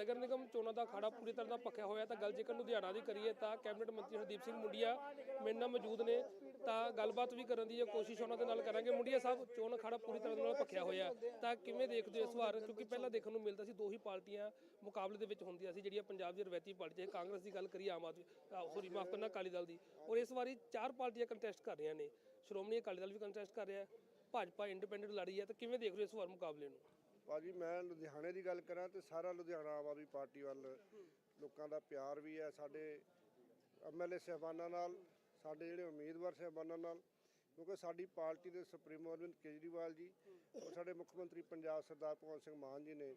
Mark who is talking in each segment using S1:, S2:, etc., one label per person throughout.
S1: ਨਗਰ ਨਿਗਮ ਚੋਣਾਂ ਦਾ ਖਾੜਾ ਪੂਰੀ ਤਰ੍ਹਾਂ ਦਾ ਪੱਕਿਆ ਹੋਇਆ ਤਾਂ ਗੱਲ ਜੇਕਰ ਲੁਧਿਆਣਾ ਦੀ ਕਰੀਏ ਤਾਂ ਕੈਬਨਿਟ ਮੰਤਰੀ ਹਰਦੀਪ ਸਿੰਘ ਮੁੰਡੀਆ ਮੇਰੇ ਨਾਲ ਮੌਜੂਦ ਨੇ, ਤਾਂ ਗੱਲਬਾਤ ਵੀ ਕਰਨ ਦੀ ਕੋਸ਼ਿਸ਼ ਉਹਨਾਂ ਦੇ ਨਾਲ ਕਰਾਂਗੇ। ਮੁੰਡੀਆ ਸਾਹਿਬ, ਚੋਣ ਅਖਾੜਾ ਪੂਰੀ ਤਰ੍ਹਾਂ ਨਾਲ ਪੱਕਿਆ ਹੋਇਆ ਤਾਂ ਕਿਵੇਂ ਦੇਖਦੇ ਹੋ ਇਸ ਵਾਰ? ਕਿਉਂਕਿ ਪਹਿਲਾਂ ਦੇਖਣ ਨੂੰ ਮਿਲਦਾ ਸੀ ਦੋ ਹੀ ਪਾਰਟੀਆਂ ਮੁਕਾਬਲੇ ਦੇ ਵਿੱਚ ਹੁੰਦੀਆਂ ਸੀ, ਜਿਹੜੀਆਂ ਪੰਜਾਬ ਦੀ ਰਵਾਇਤੀ ਪਾਰਟੀ ਚਾਹੇ ਕਾਂਗਰਸ ਦੀ ਗੱਲ ਕਰੀਏ, ਆਮ ਆਦਮੀ ਸੋਰੀ ਮਾਫ ਕਰਨਾ, ਅਕਾਲੀ ਦਲ ਦੀ। ਔਰ ਇਸ ਵਾਰੀ ਚਾਰ ਪਾਰਟੀਆਂ ਕੰਟੈਸਟ ਕਰ ਰਹੀਆਂ ਨੇ, ਸ਼੍ਰੋਮਣੀ ਅਕਾਲੀ ਦਲ ਵੀ ਕੰਟੈਸਟ ਕਰ ਰਿਹਾ ਭਾਜਪਾ ਇੰਡੀਪੈਂਡੈਂਟ ਲੜੀ ਹੈ, ਤਾਂ ਕਿਵੇਂ ਦੇਖ ਰਹੇ ਹੋ ਇਸ ਵਾਰ ਮੁਕਾਬਲੇ ਨੂੰ?
S2: ਭਾਜੀ, ਮੈਂ ਲੁਧਿਆਣੇ ਦੀ ਗੱਲ ਕਰਾਂ ਤੇ ਸਾਰਾ ਲੁਧਿਆਣਾ ਆਮ ਆਦਮੀ ਪਾਰਟੀ ਵੱਲ ਲੋਕਾਂ ਦਾ ਪਿਆਰ ਵੀ ਹੈ। ਸਾਡੇ ਐਮਐਲਏ ਸਹਿਬਾਨਾਂ ਨਾਲ, ਸਾਡੇ ਜਿਹੜੇ ਉਮੀਦਵਾਰ ਸਹਿਬਾਨਾਂ ਨਾਲ, ਕਿਉਂਕਿ ਸਾਡੀ ਪਾਰਟੀ ਦੇ ਸੁਪਰੀਮੋ ਅਰਵਿੰਦ ਕੇਜਰੀਵਾਲ ਜੀ ਔਰ ਸਾਡੇ ਮੁੱਖ ਮੰਤਰੀ ਪੰਜਾਬ ਸਰਦਾਰ ਭਗਵੰਤ ਸਿੰਘ ਮਾਨ ਜੀ ਨੇ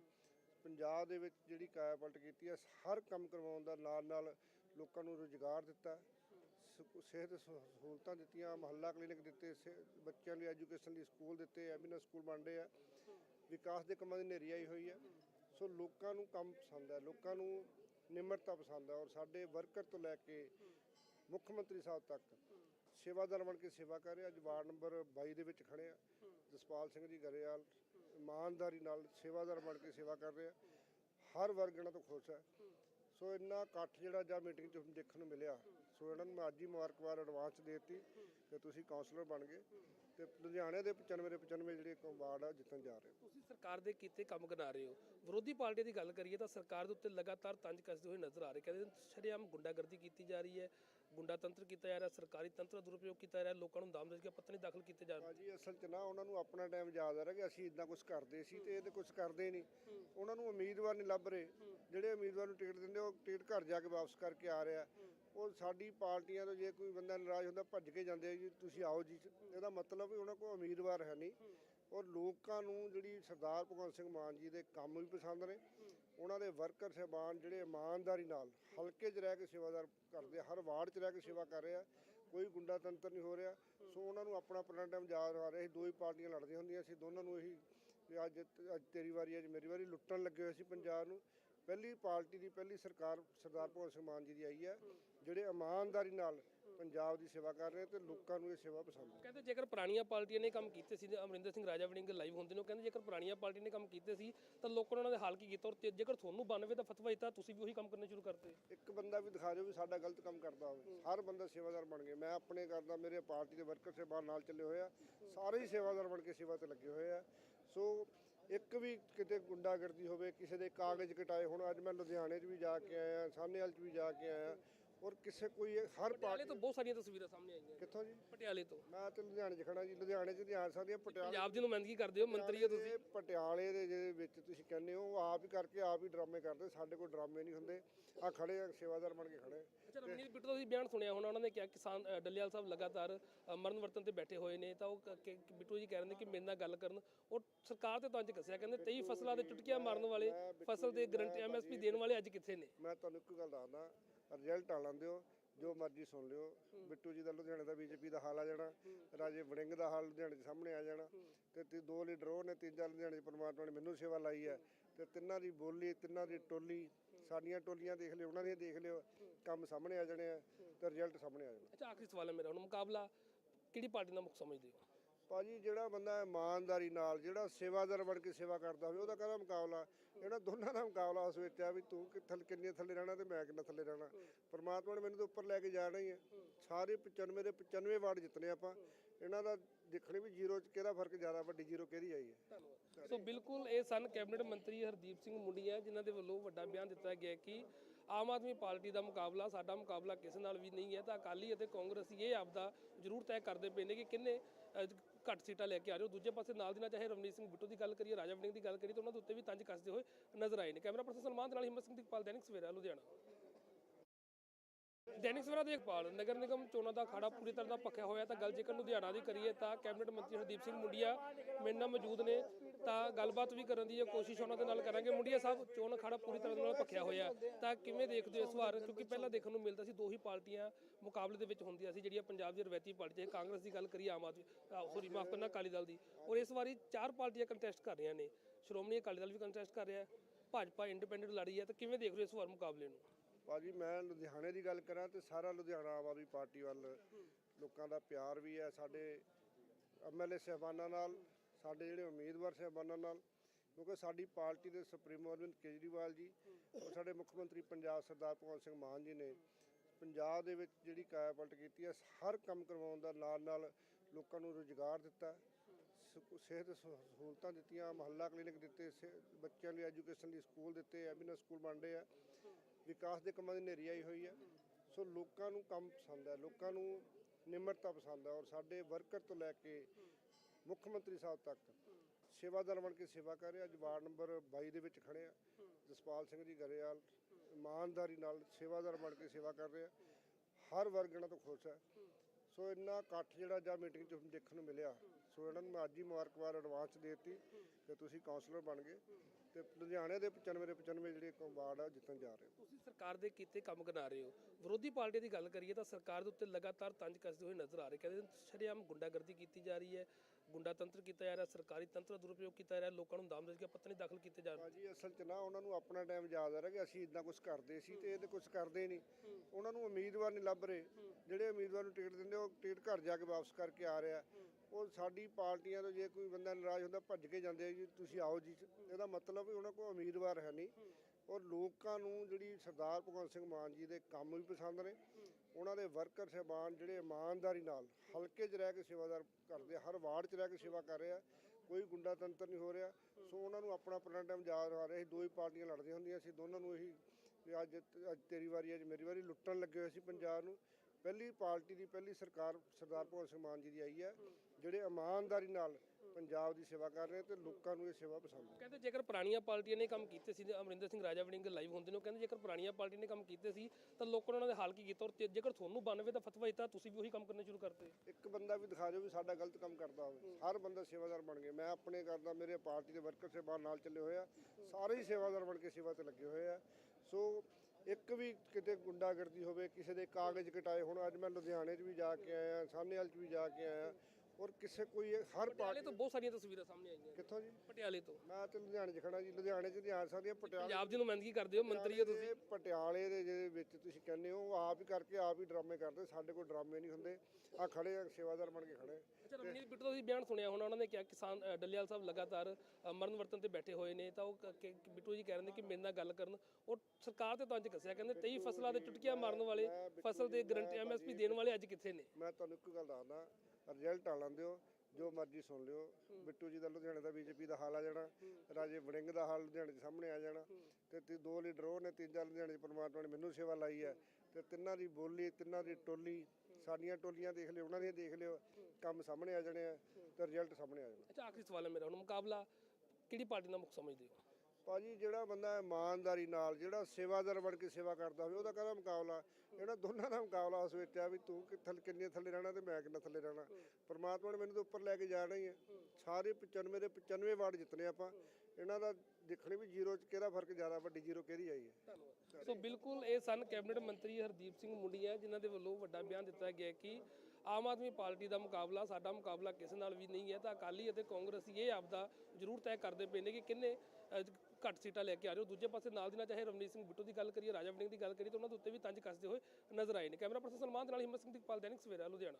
S2: ਪੰਜਾਬ ਦੇ ਵਿੱਚ ਜਿਹੜੀ ਕਾਇਆ ਪਲਟ ਕੀਤੀ ਹੈ, ਹਰ ਕੰਮ ਕਰਵਾਉਣ ਦਾ ਨਾਲ ਨਾਲ ਲੋਕਾਂ ਨੂੰ ਰੁਜ਼ਗਾਰ ਦਿੱਤਾ ਸਿਹਤ ਸਹੂ- ਸਹੂਲਤਾਂ ਦਿੱਤੀਆਂ, ਮਹੱਲਾ ਕਲੀਨਿਕ ਦਿੱਤੇ ਸਿਹ- ਬੱਚਿਆਂ ਲਈ ਐਜੂਕੇਸ਼ਨ ਲਈ ਸਕੂਲ ਦਿੱਤੇ ਐਮਿਨਸ ਸਕੂਲ ਬਣਦੇ ਆ। ਵਿਕਾਸ ਦੇ ਕੰਮਾਂ ਦੀ ਨੇਰੀ ਆਈ ਹੋਈ ਹੈ। ਸੋ ਲੋਕਾਂ ਨੂੰ ਕੰਮ ਪਸੰਦ ਹੈ, ਲੋਕਾਂ ਨੂੰ ਨਿਮਰਤਾ ਪਸੰਦ ਹੈ ਔਰ ਸਾਡੇ ਵਰਕਰ ਤੋਂ ਲੈ ਕੇ ਮੁੱਖ ਮੰਤਰੀ ਸਾਹਿਬ ਤੱਕ ਸੇਵਾਦਾਰ ਬਣ ਕੇ ਸੇਵਾ ਕਰ ਰਿਹਾ ਅੱਜ ਵਾਰਡ ਨੰਬਰ 22 ਦੇ ਵਿੱਚ ਖੜੇ ਆ। ਜਸਪਾਲ ਸਿੰਘ ਜੀ ਗਰੇਵਾਲ ਇਮਾਨਦਾਰੀ ਨਾਲ ਸੇਵਾਦਾਰ ਬਣ ਕੇ ਸੇਵਾ ਕਰ ਰਿਹਾ ਹਰ ਵਰਗ ਇਹਨਾਂ ਤੋਂ ਖੁਸ਼ ਹੈ। ਸੋ ਇੰਨਾ ਇਕੱਠ ਜਿਹੜਾ ਜਾਂ ਮੀਟਿੰਗ 'ਚ ਦੇਖਣ ਨੂੰ ਮਿਲਿਆ। ਸੋ ਇਹਨਾਂ ਨੂੰ ਮੈਂ ਅੱਜ ਹੀ ਮੁਬਾਰਕਬਾਦ ਐਡਵਾਂਸ 'ਚ ਦੇ ਦਿੱਤੀ ਕਿ ਤੁਸੀਂ ਕਾਉਂਸਲਰ ਬਣ ਗਏ। ਤੇ ਲੁਧਿਆਣੇ ਦੇ 95 ਦੇ 95 ਜਿਹੜੇ ਵਾਰਡ ਆ ਜਿੱਤਣ ਜਾ ਰਹੇ
S1: ਤੁਸੀਂ ਸਰਕਾਰ ਦੇ ਕੀਤੇ ਕੰਮ ਗਿਣਾ ਰਹੇ ਹੋ। ਵਿਰੋਧੀ ਪਾਰਟੀ ਦੀ ਗੱਲ ਕਰੀਏ ਤਾਂ ਸਰਕਾਰ ਦੇ ਉੱਤੇ ਲਗਾਤਾਰ ਤੰਜ ਕੱਸਦੇ ਹੋਏ ਨਜ਼ਰ ਆ ਰਹੇ। ਕਹਿੰਦੇ ਸ਼ਰੇਆਮ ਗੁੰਡਾਗਰਦੀ ਕੀਤੀ ਜਾ ਰਹੀ ਹੈ ਗੁੰਡਾ ਤੰਤਰ ਕੀਤਾ ਜਾ ਰਿਹਾ ਸਰਕਾਰੀ ਤੰਤਰ ਦਾ ਦੁਰਉਪਯੋਗ ਕੀਤਾ ਜਾ ਰਿਹਾ ਲੋਕਾਂ ਨੂੰ ਦਾਮ ਦੇ ਕੇ ਪੱਤਨੀ ਦਾਖਲ ਕੀਤੇ ਜਾ ਰਹੇ
S2: ਭਾਜੀ ਅਸਲ 'ਚ ਨਾ ਉਹਨਾਂ ਨੂੰ ਆਪਣਾ ਟਾਈਮ ਯਾਦ ਆ ਰਿਹਾ ਕਿ ਅਸੀਂ ਇਦਾਂ ਕੁਝ ਕਰਦੇ ਸੀ ਤੇ ਇਹ ਤੇ ਕੁਝ ਕਰਦੇ ਨਹੀਂ। ਉਹਨਾਂ ਨੂੰ ਉਮੀਦਵਾਰ ਨਹੀਂ ਲੱਭ ਰਹੇ। ਜਿਹੜੇ ਉਮੀਦਵਾਰ ਨੂੰ ਟਿਕਟ ਦਿੰਦੇ ਉਹ ਟਿਕਟ ਘਰ ਜਾ ਕੇ ਵਾਪਸ ਕਰਕੇ ਆ ਰਿਹਾ। ਉਹ ਸਾਡੀ ਪਾਰਟੀਆਂ ਤੋਂ ਜੇ ਕੋਈ ਬੰਦਾ ਨਾਰਾਜ਼ ਹੁੰਦਾ, ਭੱਜ ਕੇ ਜਾਂਦੇ ਆ ਜੀ, ਤੁਸੀਂ ਆਓ ਜੀ। ਇਹਦਾ ਮਤਲਬ ਵੀ ਉਹਨਾਂ ਕੋਲ ਉਮੀਦਵਾਰ ਹੈ ਨਹੀਂ। ਔਰ ਲੋਕਾਂ ਨੂੰ ਜਿਹੜੀ ਸਰਦਾਰ ਭਗਵੰਤ ਸਿੰਘ ਮਾਨ ਜੀ ਦੇ ਕੰਮ ਵੀ ਪਸੰਦ ਨੇ। ਉਹਨਾਂ ਦੇ ਵਰਕਰ ਸਹਿਬਾਨ ਜਿਹੜੇ ਇਮਾਨਦਾਰੀ ਨਾਲ ਹਲਕੇ 'ਚ ਰਹਿ ਕੇ ਸੇਵਾਦਾਰ ਕਰਦੇ ਹਰ ਵਾਰਡ 'ਚ ਰਹਿ ਕੇ ਸੇਵਾ ਕਰ ਰਿਹਾ ਕੋਈ ਗੁੰਡਾ ਤੰਤਰ ਨਹੀਂ ਹੋ ਰਿਹਾ। ਸੋ ਉਹਨਾਂ ਨੂੰ ਆਪਣਾ ਆਪਣਾ ਟਾਈਮ ਯਾਦ ਆ ਰਿਹਾ। ਸੀ ਦੋ ਹੀ ਪਾਰਟੀਆਂ ਲੜਦੀਆਂ ਹੁੰਦੀਆਂ ਸੀ, ਦੋਨਾਂ ਨੂੰ ਇਹੀ ਵੀ ਅੱਜ ਅੱਜ ਤੇਰੀ ਵਾਰੀ, ਅੱਜ ਮੇਰੀ ਵਾਰੀ ਲੁੱਟਣ ਲੱਗੇ ਹੋਏ ਸੀ ਪੰਜਾਬ ਨੂੰ। ਪਹਿਲੀ ਪਾਰਟੀ ਦੀ ਪਹਿਲੀ ਸਰਕਾਰ ਸਰਦਾਰ ਭਗਵੰਤ ਸਿੰਘ ਮਾਨ ਜੀ ਦੀ ਆਈ ਹੈ ਜਿਹੜੇ ਇਮਾਨਦਾਰੀ ਨਾਲ ਪੰਜਾਬ ਦੀ ਸੇਵਾ ਕਰ ਰਹੇ ਤੇ ਲੋਕਾਂ ਨੂੰ ਇਹ ਸੇਵਾ ਪਸੰਦ ਹੈ।
S1: ਕਹਿੰਦੇ ਜੇਕਰ ਪੁਰਾਣੀਆਂ ਪਾਰਟੀਆਂ ਨੇ ਕੰਮ ਕੀਤੇ ਸੀ ਅਮਰਿੰਦਰ ਸਿੰਘ ਰਾਜਾ ਵੜਿੰਗ ਲਾਈਵ ਹੁੰਦੇ ਨੇ ਉਹ ਕਹਿੰਦੇ ਜੇਕਰ ਪੁਰਾਣੀਆਂ ਪਾਰਟੀਆਂ ਨੇ ਕੰਮ ਕੀਤੇ ਸੀ ਤਾਂ ਲੋਕਾਂ ਨੇ ਉਹਨਾਂ ਦੇ ਹਾਲ ਕੀ ਕੀਤਾ ਔਰ ਤੇ ਜੇਕਰ ਤੁਹਾਨੂੰ 92 ਦਾ ਫਤਵਾ ਦਿੱਤਾ ਤੁਸੀਂ ਵੀ ਉਹੀ ਕੰਮ ਕਰਨੇ ਸ਼ੁਰੂ ਕਰਤੇ।
S2: ਇੱਕ ਬੰਦਾ ਵੀ ਦਿਖਾ ਦਿਓ ਵੀ ਸਾਡਾ ਗਲਤ ਕੰਮ ਕਰਦਾ ਹੋਵੇ। ਹਰ ਬੰਦਾ ਸੇਵਾਦਾਰ ਬਣ ਗਏ ਮੈਂ ਆਪਣੇ ਕਰਦਾ ਮੇਰੇ ਪਾਰਟੀ ਦੇ ਵਰਕਰ ਸੇਵਾਦਾਰ ਨਾਲ ਚੱਲੇ ਹੋਏ ਆ। ਸਾਰੇ ਹੀ ਸੇਵਾਦਾਰ ਬਣ ਕੇ ਸੇਵਾ ਤੇ ਲੱਗੇ ਹੋਏ ਆ। ਸੋ ਇੱਕ ਵੀ ਕਿਤੇ ਗੁੰਡਾਗਰਦੀ ਹੋਵੇ ਕਿਸੇ ਦੇ ਕਾਗਜ਼ ਕਟਾਏ ਹੁਣ ਅੱਜ ਮੈਂ ਲੁਧਿਆਣੇ 'ਚ ਵੀ ਜਾ ਕੇ ਆਇਆ ਸਾਹਨੇਵਾਲ 'ਚ ਵੀ ਜਾ ਕੇ ਆਇਆ। ਔਰ ਕਿਸੇ ਕੋਈ ਹਰ
S1: ਪਟਿਆਲੇ
S2: ਪਾਰਟੀ
S1: ਤੋਂ ਬਹੁਤ ਸਾਰੀਆਂ ਤਸਵੀਰਾਂ ਸਾਹਮਣੇ ਆਈਆਂ।
S2: ਕਿੱਥੋਂ ਜੀ?
S1: ਪਟਿਆਲੇ ਤੋਂ।
S2: ਮੈਂ ਤੇ ਲੁਧਿਆਣੇ 'ਚ ਖੜਾ ਜੀ ਲੁਧਿਆਣੇ 'ਚ ਧਿਆਨ ਸਕਦੀਆਂ ਪਟਿਆਲੇ
S1: ਪੰਜਾਬ ਦੀ ਨੁਮਾਇੰਦਗੀ ਕਰਦੇ ਹੋ ਮੰਤਰੀ ਹੋ ਤੁਸੀਂ?
S2: ਦੇ ਪਟਿਆਲੇ ਦੇ ਜਿਹਦੇ ਵਿੱਚ ਤੁਸੀਂ ਕਹਿੰਦੇ ਹੋ ਉਹ ਆਪ ਹੀ ਕਰਕੇ ਆਪ ਹੀ ਡਰਾਮੇ ਕਰਦੇ ਸਾਡੇ ਕੋਲ ਡਰਾਮੇ ਨਹੀਂ ਹੁੰਦੇ। ਆ ਖੜੇ ਆ ਸੇਵਾਦਾਰ ਬਣ ਕੇ ਖੜੇ
S1: ਅੱਛਾ ਰਮਨੀਤ ਬਿੱਟੂ ਦਾ ਤੁਸੀਂ ਬਿਆਨ ਸੁਣਿਆ ਹੋਣਾ ਉਹਨਾਂ ਨੇ ਕਿਹਾ ਕਿਸਾਨ ਅ, ਡੱਲੇਵਾਲ ਸਾਹਿਬ ਲਗਾਤਾਰ ਅ, ਮਰਨ ਵਰਤਨ ਤੇ ਬੈਠੇ ਹੋਏ ਨੇ ਤਾਂ ਉਹ ਕ- ਕਿ- ਕਿ ਬਿੱਟੂ ਜੀ ਕਹਿ ਰਹੇ ਨੇ ਕਿ ਮੇਰੇ ਨਾਲ ਗੱਲ ਕਰਨ। ਉਹ ਸਰਕਾਰ ਤੇ ਤੰਜ ਕੱਸਿਆ ਕਹਿੰਦੇ 23 ਫਸਲਾਂ ਦੇ ਚੁਟਕੀਆਂ ਮਾਰਨ ਵਾਲੇ ਫਸਲ ਦੇ ਗਰੰਟੀ ਐਮਐਸਪੀ ਦੇਣ ਵਾਲੇ ਅੱਜ ਕਿੱਥੇ ਨੇ?
S2: ਮੈਂ ਤੁਹਾਨੂੰ ਇੱਕ ਗੱਲ ਦੱਸਦਾ ਰਿਜ਼ਲਟ ਆ ਲੈਂਦੇ ਹੋ ਜੋ ਮਰਜ਼ੀ ਸੁਣ ਲਿਓ। ਬਿੱਟੂ ਜੀ ਦਾ ਲੁਧਿਆਣੇ ਦਾ ਬੀਜੇਪੀ ਦਾ ਹਾਲ ਆ ਜਾਣਾ ਰਾਜੇ ਵੜਿੰਗ ਦਾ ਹਾਲ ਲੁਧਿਆਣੇ 'ਚ ਸਾਹਮਣੇ ਆ ਜਾਣਾ। ਤੇ ਤੀ ਦੋ ਲੀਡਰ ਉਹ ਨੇ ਤੀਜਾ ਲੁਧਿਆਣੇ 'ਚ ਪਰਮਾਤਮਾ ਨੇ ਮੈਨੂੰ ਸੇਵਾ ਲਾਈ ਹੈ। ਤੇ ਤਿੰਨਾਂ ਦੀ ਬੋਲੀ ਤਿੰਨਾਂ ਦੀ ਟੋਲੀ ਸਾਡੀਆਂ ਟੋਲੀਆਂ ਦੇਖ ਲਿਓ ਉਹਨਾਂ ਦੀਆਂ ਦੇਖ ਲਿਓ ਕੰਮ ਸਾਹਮਣੇ ਆ ਜਾਣੇ ਆ ਤੇ ਰਿਜ਼ਲਟ ਸਾਹਮਣੇ ਆ ਜਾਣਾ।
S1: ਅੱਛਾ ਆਖਰੀ ਸਵਾਲ ਹੈ ਮੇਰਾ ਹੁਣ ਮੁਕਾਬਲਾ ਕਿਹੜੀ ਪਾਰਟੀ ਨਾਲ ਮੁੱਖ ਸਮਝਦੇ ਹੋ?
S2: ਭਾਜੀ ਜਿਹੜਾ ਬੰਦਾ ਇਮਾਨਦਾਰੀ ਨਾਲ, ਜਿਹੜਾ ਸੇਵਾਦਾਰ ਬਣ ਕੇ ਸੇਵਾ ਕਰਦਾ ਹੋਵੇ, ਉਹਦਾ ਕਾਹਦਾ ਮੁਕਾਬਲਾ? ਇਹਨਾਂ ਦੋਨਾਂ ਦਾ ਮੁਕਾਬਲਾ ਉਸ ਵਿੱਚ ਆ ਵੀ ਤੂੰ ਕਿ ਥੱਲੇ, ਕਿੰਨੇ ਥੱਲੇ ਰਹਿਣਾ ਤੇ ਮੈਂ ਕਿੰਨਾ ਥੱਲੇ ਰਹਿਣਾ। ਪਰਮਾਤਮਾ ਨੇ ਮੈਨੂੰ ਤਾਂ ਉੱਪਰ ਲੈ ਕੇ ਜਾਣਾ ਹੀ ਹੈ। ਸਾਰੇ 95 ਦੇ 95 ਵਾਰਡ ਜਿੱਤਨੇ ਆਪਾਂ। ਇਹਨਾਂ ਦਾ ਦੇਖਣੇ ਵੀ ਜ਼ੀਰੋ ਚ ਕਿਹੜਾ ਫ਼ਰਕ ਜ਼ਿਆਦਾ, ਵੱਡੀ ਜ਼ੀਰੋ ਕਿਹਦੀ ਆਈ ਹੈ।
S1: ਸੋ ਬਿਲਕੁਲ ਇਹ ਸਨ ਕੈਬਨਿਟ ਮੰਤਰੀ ਹਰਦੀਪ ਸਿੰਘ ਮੁੰਡੀਆ, ਜਿਨ੍ਹਾਂ ਦੇ ਵੱਲੋਂ ਵੱਡਾ ਬਿਆਨ ਦਿੱਤਾ ਗਿਆ ਕਿ ਆਮ ਆਦਮੀ ਪਾਰਟੀ ਦਾ ਮੁਕਾਬਲਾ, ਸਾਡਾ ਮੁਕਾਬਲਾ ਕਿਸੇ ਨਾਲ ਵੀ ਨਹੀਂ ਹੈ। ਤਾਂ ਅਕਾਲੀ ਅਤੇ ਕਾਂਗਰਸੀ ਇਹ ਆਪਦਾ ਜ਼ਰੂਰ ਤੈਅ ਕਰਦੇ ਪਏ ਨੇ ਕਿ ਕਿੰਨੇ ਘੱਟ ਸੀਟਾਂ ਲੈ ਕੇ ਆ ਰਹੇ ਹੋ ਦੂਜੇ ਪਾਸੇ ਨਾਲ ਦੀ ਨਾਲ ਚਾਹੇ ਰਵਨੀਤ ਸਿੰਘ ਬਿੱਟੂ ਦੀ ਗੱਲ ਕਰੀਏ, ਰਾਜਾ ਵੜਿੰਗ ਦੀ ਗੱਲ ਕਰੀਏ, ਤਾਂ ਉਹਨਾਂ ਦੇ ਉੱਤੇ ਵੀ ਤੰਜ ਕੱਸਦੇ ਹੋਏ ਨਜ਼ਰ ਆਏ ਨੇ। ਕੈਮਰਾ ਪਰਸਨ ਸਲਮਾਨ ਦੇ ਨਾਲ ਹਿੰਮਤ ਸਿੰਘ ਦੀਪਾਲ ਦੈਨਿਕ ਸਵੇਰਾ, ਲੁਧਿਆਣਾ। ਦੈਨਿਕ ਸਵੇਰਾ ਦੇਖਪਾਲ ਨਗਰ ਨਿਗਮ ਚੋਣਾਂ ਦਾ ਅਖਾੜਾ ਪੂਰੀ ਤਰ੍ਹਾਂ ਨਾਲ ਪੱਕਿਆ ਹੋਇਆ ਤਾਂ ਗੱਲ ਜੇਕਰ ਲੁਧਿਆਣਾ ਦੀ ਕਰੀਏ ਤਾਂ ਕੈਬਨਿਟ ਮੰਤਰੀ ਹਰਦੀਪ ਸਿੰਘ ਮੁੰਡੀਆ ਮੇਰੇ ਨਾਲ ਮੌਜੂਦ ਨੇ। ਤਾਂ ਗੱਲਬਾਤ ਵੀ ਕਰਨ ਦੀ ਇਹ ਕੋਸ਼ਿਸ਼ ਉਹਨਾਂ ਦੇ ਨਾਲ ਕਰਾਂਗੇ। ਮੁੰਡੀਆ ਸਾਹਿਬ ਚੋਣ ਅਖਾੜਾ ਪੂਰੀ ਤਰ੍ਹਾਂ ਨਾਲ ਪੱਕਿਆ ਹੋਇਆ। ਤਾਂ ਕਿਵੇਂ ਦੇਖਦੇ ਹੋ ਇਸ ਵਾਰ? ਕਿਉਂਕਿ ਪਹਿਲਾਂ ਦੇਖਣ ਨੂੰ ਮਿਲਦਾ ਸੀ ਦੋ ਹੀ ਪਾਰਟੀਆਂ ਮੁਕਾਬਲੇ ਦੇ ਵਿੱਚ ਹੁੰਦੀਆਂ ਸੀ, ਜਿਹੜੀਆਂ ਪੰਜਾਬ ਦੀ ਰਵਾਇਤੀ ਪਾਰਟੀ ਹੈ ਕਾਂਗਰਸ ਦੀ ਗੱਲ ਕਰੀਏ, ਆਮ ਆਦਮੀ ਸੌਰੀ ਮਾਫ ਕਰਨਾ, ਅਕਾਲੀ ਦਲ ਦੀ। ਔਰ ਇਸ ਵਾਰੀ ਚਾਰ ਪਾਰਟੀਆਂ ਕੰਟੈਸਟ ਕਰ ਰਹੀਆਂ ਨੇ। ਸ਼੍ਰੋਮਣੀ ਅਕਾਲੀ ਦਲ ਵੀ ਕੰਟੈਸਟ ਕਰ ਰਿਹਾ ਭਾਜਪਾ ਇੰਡੀਪੈਂਡੈਂਟ ਲੜੀ ਹੈ। ਤਾਂ ਕਿਵੇਂ ਦੇਖ ਰਹੇ ਹੋ ਇਸ ਵਾਰ ਮੁਕਾਬਲੇ ਨੂੰ?
S2: ਭਾਜੀ, ਮੈਂ ਲੁਧਿਆਣੇ ਦੀ ਗੱਲ ਕਰਾਂ ਤੇ ਸਾਰਾ ਲੁਧਿਆਣਾ ਆਮ ਆਦਮੀ ਪਾਰਟੀ ਵੱਲ ਲੋਕਾਂ ਦਾ ਪਿਆਰ ਵੀ ਹੈ। ਸਾਡੇ ਐਮਐਲਏ ਸਹਿਬਾਨਾਂ ਨਾਲ ਸਾਡੇ ਜਿਹੜੇ ਉਮੀਦਵਾਰ ਸਹਿਬਾਨਾਂ ਨਾਲ, ਕਿਉਂਕਿ ਸਾਡੀ ਪਾਰਟੀ ਦੇ ਸੁਪਰੀਮੋ ਅਰਵਿੰਦ ਕੇਜਰੀਵਾਲ ਜੀ ਔਰ ਸਾਡੇ ਮੁੱਖ ਮੰਤਰੀ ਪੰਜਾਬ ਸਰਦਾਰ ਭਗਵੰਤ ਸਿੰਘ ਮਾਨ ਜੀ ਨੇ ਪੰਜਾਬ ਦੇ ਵਿੱਚ ਜਿਹੜੀ ਕਾਇਆ ਪਲਟ ਕੀਤੀ ਹੈ, ਹਰ ਕੰਮ ਕਰਵਾਉਣ ਦਾ ਨਾਲ ਨਾਲ ਲੋਕਾਂ ਨੂੰ ਰੁਜ਼ਗਾਰ ਦਿੱਤਾ ਸਿਹਤ ਸਹੂਲਤਾਂ ਦਿੱਤੀਆਂ, ਮਹੱਲਾ ਕਲੀਨਿਕ ਦਿੱਤੇ, ਸਿ- ਬੱਚਿਆਂ ਲਈ ਐਜੂਕੇਸ਼ਨ ਲਈ ਸਕੂਲ ਦਿੱਤੇ ਐਮਿਨਸ ਸਕੂਲ ਬਣਦੇ ਆ, ਵਿਕਾਸ ਦੇ ਕੰਮਾਂ ਦੀ ਨੇਰੀ ਆਈ ਹੋਈ ਹੈ ਸੋ ਲੋਕਾਂ ਨੂੰ ਕੰਮ ਪਸੰਦ ਹੈ ਲੋਕਾਂ ਨੂੰ ਨਿਮਰਤਾ ਪਸੰਦ ਹੈ ਔਰ ਸਾਡੇ ਵਰਕਰ ਤੋਂ ਲੈ ਕੇ ਮੁੱਖ ਮੰਤਰੀ ਸਾਹਿਬ ਤੱਕ। ਸੇਵਾਦਾਰ ਬਣ ਕੇ ਸੇਵਾ ਕਰ ਰਹੇ। ਅੱਜ ਵਾਰਡ ਨੰਬਰ 22 ਦੇ ਵਿੱਚ ਖੜੇ ਆ। ਜਸਪਾਲ ਸਿੰਘ ਜੀ ਗਰੇਵਾਲ, ਇਮਾਨਦਾਰੀ ਨਾਲ ਸੇਵਾਦਾਰ ਬਣ ਕੇ ਸੇਵਾ ਕਰ ਰਹੇ। ਹਰ ਵਰਗ ਇਹਨਾਂ ਤੋਂ ਖੁਸ਼ ਹੈ। ਸੋ ਇੰਨਾ ਇਕੱਠ ਜਿਹੜਾ ਜਾਂ ਮੀਟਿੰਗ 'ਚ ਦੇਖਣ ਨੂੰ ਮਿਲਿਆ। ਸੋ ਇਹਨਾਂ ਨੂੰ ਮੈਂ ਅੱਜ ਹੀ ਮੁਬਾਰਕਬਾਦ ਐਡਵਾਂਸ ਦੇਤੀ ਕਿ ਤੁਸੀਂ ਕਾਉਂਸਲਰ ਬਣ ਗਏ ਤੇ ਲੁਧਿਆਣੇ ਦੇ 95 ਦੇ 95 ਜਿਹੜੇ ਵਾਰਡ ਆ, ਜਿੱਤਣ ਜਾ ਰਹੇ
S1: ਤੁਸੀਂ ਸਰਕਾਰ ਦੇ ਕੀਤੇ ਕੰਮ ਗਿਣਾ ਰਹੇ ਹੋ। ਵਿਰੋਧੀ ਪਾਰਟੀ ਦੀ ਗੱਲ ਕਰੀਏ ਤਾਂ ਸਰਕਾਰ ਦੇ ਉੱਤੇ ਲਗਾਤਾਰ ਤੰਜ ਕੱਸਦੇ ਹੋਏ ਨਜ਼ਰ ਆ ਰਹੇ। ਕਹਿੰਦੇ ਸ਼ਰੇਆਮ ਗੁੰਡਾਗਰਦੀ ਕੀਤੀ ਜਾ ਰਹੀ ਹੈ। ਗੁੰਡਾ ਤੰਤਰ ਕੀਤਾ ਜਾ ਰਿਹਾ, ਸਰਕਾਰੀ ਤੰਤਰ ਦਾ ਦੁਰਉਪਯੋਗ ਕੀਤਾ ਜਾ ਰਿਹਾ, ਲੋਕਾਂ ਨੂੰ ਦਾਮ ਕੇ ਪੱਤਨੀ ਦਾਖਲ ਕੀਤੇ ਜਾ ਰਹੇ
S2: ਭਾਜੀ, ਅਸਲ 'ਚ ਨਾ ਉਹਨਾਂ ਨੂੰ ਆਪਣਾ ਟਾਈਮ ਯਾਦ ਆ ਰਿਹਾ ਕਿ ਅਸੀਂ ਇਦਾਂ ਕੁਝ ਕਰਦੇ ਸੀ ਤੇ ਇਹ ਤੇ ਕੁਝ ਕਰਦੇ ਨਹੀਂ। ਉਹਨਾਂ ਨੂੰ ਉਮੀਦਵਾਰ ਨਹੀਂ ਲੱਭ ਰਹੇ। ਜਿਹੜੇ ਉਮੀਦਵਾਰ ਨੂੰ ਟਿਕਟ ਦਿੰਦੇ ਉਹ ਟਿਕਟ ਘਰ ਜਾ ਕੇ ਵਾਪਸ ਕਰਕੇ ਆ ਰਿਹਾ। ਉਹ ਸਾਡੀ ਪਾਰਟੀਆਂ ਤੋਂ ਜੇ ਕੋਈ ਬੰਦਾ ਨਾਰਾਜ਼ ਹੁੰਦਾ, ਭੱਜ ਕੇ ਜਾਂਦੇ ਆ ਜੀ, ਤੁਸੀਂ ਆਓ ਜੀ। ਇਹਦਾ ਮਤਲਬ ਵੀ ਉਹਨਾਂ ਕੋਲ ਉਮੀਦਵਾਰ ਹੈ ਨਹੀਂ। ਔਰ ਲੋਕਾਂ ਨੂੰ ਜਿਹੜੀ ਸਰਦਾਰ ਭਗਵੰਤ ਸਿੰਘ ਮਾਨ ਜੀ ਦੇ ਕੰਮ ਵੀ ਪਸੰਦ ਨੇ। ਉਹਨਾਂ ਦੇ ਵਰਕਰ ਸਹਿਬਾਨ ਜਿਹੜੇ ਇਮਾਨਦਾਰੀ ਨਾਲ ਹਲਕੇ 'ਚ ਰਹਿ ਕੇ ਸੇਵਾਦਾਰ ਕਰਦੇ ਆ, ਹਰ ਵਾਰਡ 'ਚ ਰਹਿ ਕੇ ਸੇਵਾ ਕਰ ਰਹੇ ਆ ਕੋਈ ਗੁੰਡਾ ਤੰਤਰ ਨਹੀਂ ਹੋ ਰਿਹਾ। ਸੋ ਉਹਨਾਂ ਨੂੰ ਆਪਣਾ ਆਪਣਾ ਟਾਈਮ ਯਾਦ ਆ ਰਿਹਾ ਸੀ ਦੋ ਹੀ ਪਾਰਟੀਆਂ ਲੜਦੀਆਂ ਹੁੰਦੀਆਂ ਸੀ ਦੋਨਾਂ ਨੂੰ ਇਹੀ ਅੱਜ ਅੱਜ ਤੇਰੀ ਵਾਰੀ ਅੱਜ ਮੇਰੀ ਵਾਰੀ ਲੁੱਟਣ ਲੱਗੇ ਹੋਏ ਸੀ ਪੰਜਾਬ ਨੂੰ। ਪਹਿਲੀ ਪਾਰਟੀ ਦੀ ਪਹਿਲੀ ਸਰਕਾਰ ਸਰਦਾਰ ਭਗਵੰਤ ਸਿੰਘ ਮਾਨ ਜੀ ਦੀ ਆਈ ਹੈ ਜਿਹੜੇ ਇਮਾਨਦਾਰੀ ਨਾਲ ਪੰਜਾਬ ਦੀ ਸੇਵਾ ਕਰ ਰਹੇ ਤੇ ਲੋਕਾਂ ਨੂੰ ਇਹ ਸੇਵਾ ਪਸੰਦ ਹੈ।
S1: ਕਹਿੰਦੇ ਜੇਕਰ ਪੁਰਾਣੀਆਂ ਪਾਰਟੀਆਂ ਨੇ ਕੰਮ ਕੀਤੇ ਸੀ ਅਮਰਿੰਦਰ ਸਿੰਘ ਰਾਜਾ ਵੜਿੰਗ ਲਾਈਵ ਹੁੰਦੇ ਨੇ ਉਹ ਕਹਿੰਦੇ ਜੇਕਰ ਪੁਰਾਣੀਆਂ ਪਾਰਟੀਆਂ ਨੇ ਕੰਮ ਕੀਤੇ ਸੀ ਤਾਂ ਲੋਕਾਂ ਨੇ ਉਹਨਾਂ ਦੇ ਹੱਲ ਕੀ ਕੀਤਾ? ਔਰ ਜੇਕਰ ਤੁਹਾਨੂੰ 92 ਦਾ ਫਤਵਾ ਦਿੱਤਾ ਤੁਸੀਂ ਵੀ ਉਹੀ ਕੰਮ ਕਰਨੇ ਸ਼ੁਰੂ ਕਰਤੇ।
S2: ਇੱਕ ਬੰਦਾ ਵੀ ਦਿਖਾ ਦਿਓ ਵੀ ਸਾਡਾ ਗਲਤ ਕੰਮ ਕਰਦਾ ਹੋਵੇ। ਹਰ ਬੰਦਾ ਸੇਵਾਦਾਰ ਬਣ ਗਏ ਮੈਂ ਆਪਣੇ ਕਰਦਾ ਮੇਰੇ ਪਾਰਟੀ ਦੇ ਵਰਕਰ ਸੇਵਾ ਨਾਲ ਚੱਲੇ ਹੋਏ ਆ। ਸਾਰੇ ਹੀ ਸੇਵਾਦਾਰ ਬਣ ਕੇ ਸੇਵਾ ਤੇ ਲੱਗੇ ਹੋਏ ਆ। ਸੋ ਇੱਕ ਵੀ ਕਿਤੇ ਗੁੰਡਾਗਰਦੀ ਹੋਵੇ ਕਿਸੇ ਦੇ ਕਾਗਜ਼ ਕਟਾਏ ਹੁਣ ਅੱਜ ਮੈਂ ਲੁਧਿਆਣੇ 'ਚ ਵੀ ਜਾ ਕੇ ਆਇਆ ਸਾਹਨੇਵਾਲ 'ਚ ਵੀ ਜਾ ਕੇ ਆਇਆ। ਔਰ ਕਿਸੇ ਕੋਈ ਹਰ
S1: ਪਟਿਆਲੇ
S2: ਪਾਰਟੀ
S1: ਤੋਂ ਬਹੁਤ ਸਾਰੀਆਂ ਤਸਵੀਰਾਂ ਸਾਹਮਣੇ ਆਈਆਂ
S2: ਕਿੱਥੋਂ ਜੀ?
S1: ਪਟਿਆਲੇ ਤੋਂ।
S2: ਮੈਂ ਤੇ ਲੁਧਿਆਣੇ 'ਚ ਖੜਾ ਜੀ ਲੁਧਿਆਣੇ 'ਚ ਧਿਆਨ ਸਕਦੀਆਂ ਪਟਿਆਲੇ
S1: ਪੰਜਾਬ ਦੀ ਨੁਮਾਇੰਦਗੀ ਕਰਦੇ ਹੋ ਮੰਤਰੀ ਹੋ ਤੁਸੀਂ?
S2: ਇਹ ਪਟਿਆਲੇ ਦੇ ਜਿਹਦੇ ਵਿੱਚ ਤੁਸੀਂ ਕਹਿੰਦੇ ਹੋ ਉਹ ਆਪ ਹੀ ਕਰਕੇ ਆਪ ਹੀ ਡਰਾਮੇ ਕਰਦੇ ਸਾਡੇ ਕੋਲ ਡਰਾਮੇ ਨਹੀਂ ਹੁੰਦੇ। ਆ ਖੜੇ ਆ ਸੇਵਾਦਾਰ ਬਣ ਕੇ ਖੜੇ
S1: ਅੱਛਾ ਰਮਨੀਤ ਬਿੱਟੂ ਦਾ ਤੁਸੀਂ ਬਿਆਨ ਸੁਣਿਆ ਹੋਣਾ ਉਹਨਾਂ ਨੇ ਕਿਹਾ ਕਿਸਾਨ ਅ, ਡੱਲੇਵਾਲ ਸਾਹਿਬ ਲਗਾਤਾਰ ਅ, ਮਰਨ ਵਰਤਨ ਤੇ ਬੈਠੇ ਹੋਏ ਨੇ ਤਾਂ ਉਹ ਕ- ਕਿ- ਕਿ ਬਿੱਟੂ ਜੀ ਕਹਿ ਰਹੇ ਨੇ ਕਿ ਮੇਰੇ ਨਾਲ ਗੱਲ ਕਰਨ। ਉਹ ਸਰਕਾਰ ਤੇ ਤੰਜ ਕੱਸਿਆ ਕਹਿੰਦੇ 23 ਫਸਲਾਂ ਦੇ ਚੁਟਕੀਆਂ ਮਾਰਨ ਵਾਲੇ ਫਸਲ ਦੇ ਗਰੰਟੀ ਐਮਐਸਪੀ ਦੇਣ ਵਾਲੇ ਅੱਜ ਕਿੱਥੇ ਨੇ?
S2: ਮੈਂ ਤੁਹਾਨੂੰ ਇੱਕ ਗੱਲ ਦੱਸਦਾ ਰਿਜ਼ਲਟ ਆ ਲੈਂਦੇ ਜੋ ਮਰਜ਼ੀ ਸੁਣ ਲਿਓ। ਬਿੱਟੂ ਜੀ ਦਾ ਲੁਧਿਆਣੇ ਦਾ ਬੀਜੇਪੀ ਦਾ ਹਾਲ ਆ ਜਾਣਾ ਰਾਜੇ ਵੜਿੰਗ ਦਾ ਹਾਲ ਲੁਧਿਆਣੇ ਦੇ ਸਾਹਮਣੇ ਆ ਜਾਣਾ। ਤੇ ਤੀ ਦੋ ਲੀਡਰ ਉਹ ਨੇ ਤੀਜਾ ਲੁਧਿਆਣੇ 'ਚ ਪਰਮਾਤਮਾ ਨੇ ਮੈਨੂੰ ਸੇਵਾ ਲਾਈ ਹੈ ਤੇ ਤਿੰਨਾਂ ਦੀ ਬੋਲੀ ਤਿੰਨਾਂ ਦੀ ਟੋਲੀ ਸਾਡੀਆਂ ਟੋਲੀਆਂ ਦੇਖ ਲਿਓ ਉਹਨਾਂ ਦੀਆਂ ਦੇਖ ਲਿਓ। ਕੰਮ ਸਾਹਮਣੇ ਆ ਜਾਣੇ ਆ ਤੇ ਰਿਜ਼ਲਟ ਸਾਹਮਣੇ ਆ ਜਾਣਾ।
S1: ਅੱਛਾ ਆਖਰੀ ਸਵਾਲ ਹੈ ਮੇਰਾ ਹੁਣ ਮੁਕਾਬਲਾ ਕਿਹੜੀ ਪਾਰਟੀ ਨਾਲ ਮੁੱਖ ਸਮਝਦੇ ਹੋ?
S2: ਭਾਜੀ, ਜਿਹੜਾ ਬੰਦਾ ਇਮਾਨਦਾਰੀ ਨਾਲ, ਜਿਹੜਾ ਸੇਵਾਦਾਰ ਬਣ ਕੇ ਸੇਵਾ ਕਰਦਾ ਹੋਵੇ, ਉਹਦਾ ਕਾਹਦਾ ਮੁਕਾਬਲਾ? ਜਿਹੜਾ ਦੋਨਾਂ ਦਾ ਮੁਕਾਬਲਾ ਉਸ ਵਿੱਚ ਆ ਵੀ ਤੂੰ ਕਿੱਥੇ ਕਿੰਨੇ ਥੱਲੇ ਰਹਿਣਾ ਤੇ ਮੈਂ ਕਿੰਨਾ ਥੱਲੇ ਰਹਿਣਾ। ਪਰਮਾਤਮਾ ਨੇ ਮੈਨੂੰ ਤਾਂ ਉੱਪਰ ਲੈ ਕੇ ਜਾਣਾ ਹੀ ਹੈ ਸਾਰੇ 95 ਦੇ 95 ਵਾਰਡ ਜਿੱਤਨੇ ਆਪਾਂ। ਇਹਨਾਂ ਦਾ ਦੇਖਣੇ ਵੀ ਜ਼ੀਰੋ ਚ ਕਿਹੜਾ ਫ਼ਰਕ ਜ਼ਿਆਦਾ ਵੱਡੀ, ਜ਼ੀਰੋ ਕਿਹੜੀ ਆਈ ਹੈ।
S1: ਸੋ ਬਿਲਕੁਲ ਇਹ ਸਨ ਕੈਬਨਿਟ ਮੰਤਰੀ ਹਰਦੀਪ ਸਿੰਘ ਮੁੰਡੀਆ, ਜਿਨ੍ਹਾਂ ਦੇ ਵੱਲੋਂ ਵੱਡਾ ਬਿਆਨ ਦਿੱਤਾ ਗਿਆ ਕਿ ਆਮ ਆਦਮੀ ਪਾਰਟੀ ਦਾ ਮੁਕਾਬਲਾ, ਸਾਡਾ ਮੁਕਾਬਲਾ ਕਿਸੇ ਨਾਲ ਵੀ ਨਹੀਂ ਹੈ। ਤਾਂ ਅਕਾਲੀ ਅਤੇ ਕਾਂਗਰਸ ਇਹ ਆਪਦਾ ਜ਼ਰੂਰ ਤੈਅ ਕਰਦੇ ਪਏ ਨੇ ਕਿ ਕਿੰਨੇ ਘੱਟ ਸੀਟਾਂ ਲੈ ਕੇ ਆ ਰਹੇ ਹੋ। ਦੂਜੇ ਪਾਸੇ ਨਾਲ ਦੀ ਨਾਲ ਚਾਹੇ ਰਵਨੀਤ ਸਿੰਘ ਬਿੱਟੂ ਦੀ ਗੱਲ ਕਰੀਏ, ਰਾਜਾ ਵੜਿੰਗ ਦੀ ਗੱਲ ਕਰੀਏ, ਤਾਂ ਉਹਨਾਂ ਦੇ ਉੱਤੇ ਵੀ ਤੰਜ ਕੱਸਦੇ ਹੋਏ ਨਜ਼ਰ ਆਏ ਨੇ। ਕੈਮਰਾ ਪਰਸਨ ਸਲਮਾਨ ਦੇ ਨਾਲ ਹਿੰਮਤ ਸਿੰਘ ਦੀਪਾਲ, ਦੈਨਿਕ ਸਵੇਰਾ, ਲੁਧਿਆਣਾ।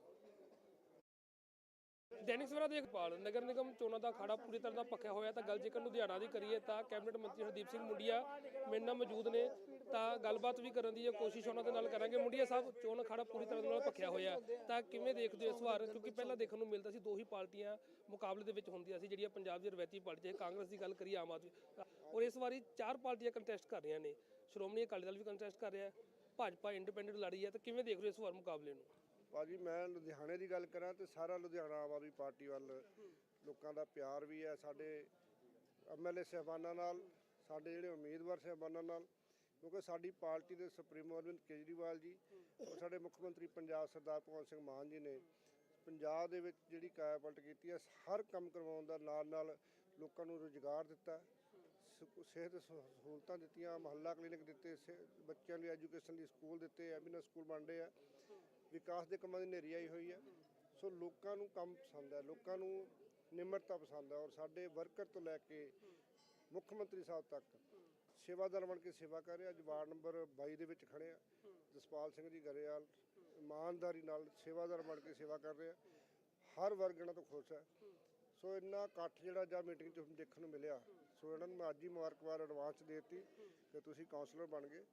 S1: ਦੈਨਿਕ ਸਵੇਰਾ ਦੇ ਇਕਬਾਲ, ਨਗਰ ਨਿਗਮ ਚੋਣਾਂ ਦਾ ਖਾੜਾ ਪੂਰੀ ਤਰ੍ਹਾਂ ਦਾ ਪੱਕਿਆ ਹੋਇਆ ਤਾਂ ਗੱਲ ਜੇਕਰ ਲੁਧਿਆਣਾ ਦੀ ਕਰੀਏ ਤਾਂ ਕੈਬਨਿਟ ਮੰਤਰੀ ਹਰਦੀਪ ਸਿੰਘ ਮੁੰਡੀਆ ਮੇਰੇ ਨਾਲ ਮੌਜੂਦ ਨੇ। ਤਾਂ ਗੱਲਬਾਤ ਵੀ ਕਰਨ ਦੀ ਕੋਸ਼ਿਸ਼ ਉਹਨਾਂ ਦੇ ਨਾਲ ਕਰਾਂਗੇ। ਮੁੰਡੀਆ ਸਾਹਿਬ, ਚੋਣ ਅਖਾੜਾ ਪੂਰੀ ਤਰ੍ਹਾਂ ਨਾਲ ਪੱਕਿਆ ਹੋਇਆ। ਤਾਂ ਕਿਵੇਂ ਦੇਖਦੇ ਹੋ ਇਸ ਵਾਰ? ਕਿਉਂਕਿ ਪਹਿਲਾਂ ਦੇਖਣ ਨੂੰ ਮਿਲਦਾ ਸੀ, ਦੋ ਹੀ ਪਾਰਟੀਆਂ ਮੁਕਾਬਲੇ ਦੇ ਵਿੱਚ ਹੁੰਦੀਆਂ ਸੀ, ਜਿਹੜੀਆਂ ਪੰਜਾਬ ਦੀ ਰਵਾਇਤੀ ਪਾਰਟੀ ਹੈ, ਕਾਂਗਰਸ ਦੀ ਗੱਲ ਕਰੀਏ ਆਮ ਆਦਮੀ। ਔਰ ਇਸ ਵਾਰੀ ਚਾਰ ਪਾਰਟੀਆਂ ਕੰਟੈਸਟ ਕਰ ਰਹੀਆਂ ਨੇ। ਸ਼੍ਰੋਮਣੀ ਅਕਾਲੀ ਦਲ ਵੀ ਕੰਟੈਸਟ ਕਰ ਰਿਹਾ ਭਾਜਪਾ ਇੰਡੀਪੈਂਡੈਂਟ ਲੜ ਰਹੀ ਹੈ। ਤਾਂ ਕਿਵੇਂ ਦੇਖ ਰਹੇ ਹੋ ਇਸ ਵਾਰ ਮੁਕਾਬਲੇ ਨੂੰ?
S2: ਭਾਜੀ, ਮੈਂ ਲੁਧਿਆਣੇ ਦੀ ਗੱਲ ਕਰਾਂ ਤੇ ਸਾਰਾ ਲੁਧਿਆਣਾ ਆਮ ਆਦਮੀ ਪਾਰਟੀ ਵੱਲ ਲੋਕਾਂ ਦਾ ਪਿਆਰ ਵੀ ਹੈ। ਸਾਡੇ ਐਮਐਲਏ ਸਹਿਬਾਨਾਂ ਨਾਲ, ਸਾਡੇ ਜਿਹੜੇ ਉਮੀਦਵਾਰ ਸਹਿਬਾਨਾਂ ਨਾਲ ਕਿਉਂਕਿ ਸਾਡੀ ਪਾਰਟੀ ਦੇ ਸੁਪਰੀਮੋ ਅਰਵਿੰਦ ਕੇਜਰੀਵਾਲ ਜੀ, ਔਰ ਸਾਡੇ ਮੁੱਖ ਮੰਤਰੀ ਪੰਜਾਬ ਸਰਦਾਰ ਭਗਵੰਤ ਸਿੰਘ ਮਾਨ ਜੀ ਨੇ ਪੰਜਾਬ ਦੇ ਵਿੱਚ ਜਿਹੜੀ ਕਾਇਆ ਪਲਟ ਕੀਤੀ ਹੈ, ਹਰ ਕੰਮ ਕਰਵਾਉਣ ਦਾ ਨਾਲ ਨਾਲ ਲੋਕਾਂ ਨੂੰ ਰੁਜ਼ਗਾਰ ਦਿੱਤਾ ਸਿਹਤ ਸਹੂ- ਸਹੂਲਤਾਂ ਦਿੱਤੀਆਂ, ਮਹੱਲਾ ਕਲੀਨਿਕ ਦਿੱਤੇ, ਸਿ- ਬੱਚਿਆਂ ਲਈ ਐਜੂਕੇਸ਼ਨ ਲਈ ਸਕੂਲ ਦਿੱਤੇ ਐਮਿਨਸ ਸਕੂਲ ਬਣਦੇ ਆ, ਵਿਕਾਸ ਦੇ ਕੰਮਾਂ ਦੀ ਨੇਰੀ ਆਈ ਹੋਈ ਹੈ ਸੋ ਲੋਕਾਂ ਨੂੰ ਕੰਮ ਪਸੰਦ ਹੈ ਲੋਕਾਂ ਨੂੰ ਨਿਮਰਤਾ ਪਸੰਦ ਹੈ ਔਰ ਸਾਡੇ ਵਰਕਰ ਤੋਂ ਲੈ ਕੇ ਮੁੱਖ ਮੰਤਰੀ ਸਾਹਿਬ ਤੱਕ ਸੇਵਾਦਾਰ ਬਣ ਕੇ ਸੇਵਾ ਕਰ ਰਹੇ। ਅੱਜ ਵਾਰਡ ਨੰਬਰ 22 ਦੇ ਵਿੱਚ ਖੜੇ ਆ। ਜਸਪਾਲ ਸਿੰਘ ਜੀ ਗਰੇਵਾਲ, ਇਮਾਨਦਾਰੀ ਨਾਲ ਸੇਵਾਦਾਰ ਬਣ ਕੇ ਸੇਵਾ ਕਰ ਰਹੇ ਹਰ ਵਰਗ ਇਹਨਾਂ ਤੋਂ ਖੁਸ਼ ਹੈ ਸੋ ਇੰਨਾ ਇਕੱਠ ਜਿਹੜਾ ਜਾਂ ਮੀਟਿੰਗ 'ਚ ਦੇਖਣ ਨੂੰ ਮਿਲਿਆ। ਸੋ ਇਹਨਾਂ ਨੂੰ ਮੈਂ ਅੱਜ ਹੀ ਮੁਬਾਰਕਬਾਦ ਐਡਵਾਂਸ ਦੇ ਕਿ ਤੁਸੀਂ ਕਾਉਂਸਲਰ ਬਣ ਗਏ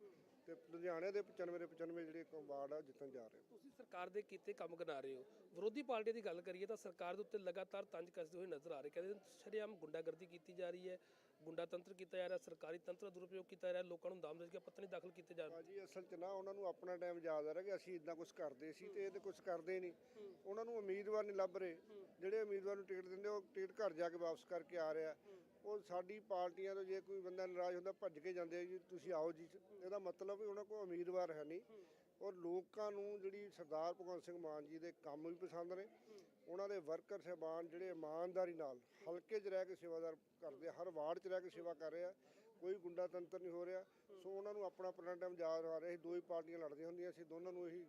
S2: ਤੇ ਲੁਧਿਆਣੇ ਦੇ 95 ਦੇ 95 ਜਿਹੜੇ ਵਾਰਡ ਆ ਜਿੱਤਣ ਜਾ ਰਹੇ
S1: ਤੁਸੀਂ ਸਰਕਾਰ ਦੇ ਕੀਤੇ ਕੰਮ ਗਿਣਾ ਰਹੇ ਹੋ। ਵਿਰੋਧੀ ਪਾਰਟੀ ਦੀ ਗੱਲ ਕਰੀਏ ਤਾਂ ਸਰਕਾਰ ਦੇ ਉੱਤੇ ਲਗਾਤਾਰ ਤੰਜ ਕੱਸਦੇ ਹੋਏ ਨਜ਼ਰ ਆ ਰਹੇ। ਕਹਿੰਦੇ ਸ਼ਰੇਆਮ ਗੁੰਡਾਗਰਦੀ ਕੀਤੀ ਜਾ ਰਹੀ ਹੈ। ਗੁੰਡਾ ਤੰਤਰ ਕੀਤਾ ਜਾ ਰਿਹਾ, ਸਰਕਾਰੀ ਤੰਤਰ ਦਾ ਦੁਰਉਪਯੋਗ ਕੀਤਾ ਜਾ ਰਿਹਾ, ਲੋਕਾਂ ਨੂੰ ਦਾਮ ਪੱਤਰ ਨਹੀਂ ਦਾਖਲ ਕੀਤੇ ਜਾ ਰਹੇ
S2: ਭਾਜੀ, ਅਸਲ 'ਚ ਨਾ ਉਹਨਾਂ ਨੂੰ ਆਪਣਾ ਟਾਈਮ ਯਾਦ ਆ ਰਿਹਾ ਕਿ ਅਸੀਂ ਇਦਾਂ ਕੁਝ ਕਰਦੇ ਸੀ ਤੇ ਇਹ ਤੇ ਕੁਝ ਕਰਦੇ ਨਹੀਂ। ਉਹਨਾਂ ਨੂੰ ਉਮੀਦਵਾਰ ਨਹੀਂ ਲੱਭ ਰਹੇ। ਜਿਹੜੇ ਉਮੀਦਵਾਰ ਨੂੰ ਟਿਕਟ ਦਿੰਦੇ ਉਹ ਟਿਕਟ ਘਰ ਜਾ ਕੇ ਵਾਪਸ ਕਰਕੇ ਆ ਰਿਹਾ। ਉਹ ਸਾਡੀ ਪਾਰਟੀਆਂ ਤੋਂ ਜੇ ਕੋਈ ਬੰਦਾ ਨਾਰਾਜ਼ ਹੁੰਦਾ, ਭੱਜ ਕੇ ਜਾਂਦੇ ਆ ਜੀ, ਤੁਸੀਂ ਆਓ ਜੀ। ਇਹਦਾ ਮਤਲਬ ਵੀ ਉਹਨਾਂ ਕੋਲ ਉਮੀਦਵਾਰ ਹੈ ਨਹੀਂ। ਔਰ ਲੋਕਾਂ ਨੂੰ ਜਿਹੜੀ ਸਰਦਾਰ ਭਗਵੰਤ ਸਿੰਘ ਮਾਨ ਜੀ ਦੇ ਕੰਮ ਵੀ ਪਸੰਦ ਨੇ। ਉਹਨਾਂ ਦੇ ਵਰਕਰ ਸਹਿਬਾਨ ਜਿਹੜੇ ਇਮਾਨਦਾਰੀ ਨਾਲ ਹਲਕੇ 'ਚ ਰਹਿ ਕੇ ਸੇਵਾਦਾਰ ਕਰਦੇ ਆ, ਹਰ ਵਾਰਡ 'ਚ ਰਹਿ ਕੇ ਸੇਵਾ ਕਰ ਰਹੇ ਆ ਕੋਈ ਗੁੰਡਾ ਤੰਤਰ ਨਹੀਂ ਹੋ ਰਿਹਾ। ਸੋ ਉਹਨਾਂ ਨੂੰ ਆਪਣਾ ਪੁਰਾਣਾ ਟਾਈਮ ਯਾਦ ਆ ਰਿਹਾ ਸੀ ਦੋ ਹੀ ਪਾਰਟੀਆਂ ਲੜਦੀਆਂ ਹੁੰਦੀਆਂ ਸੀ ਦੋਨਾਂ ਨੂੰ ਇਹੀ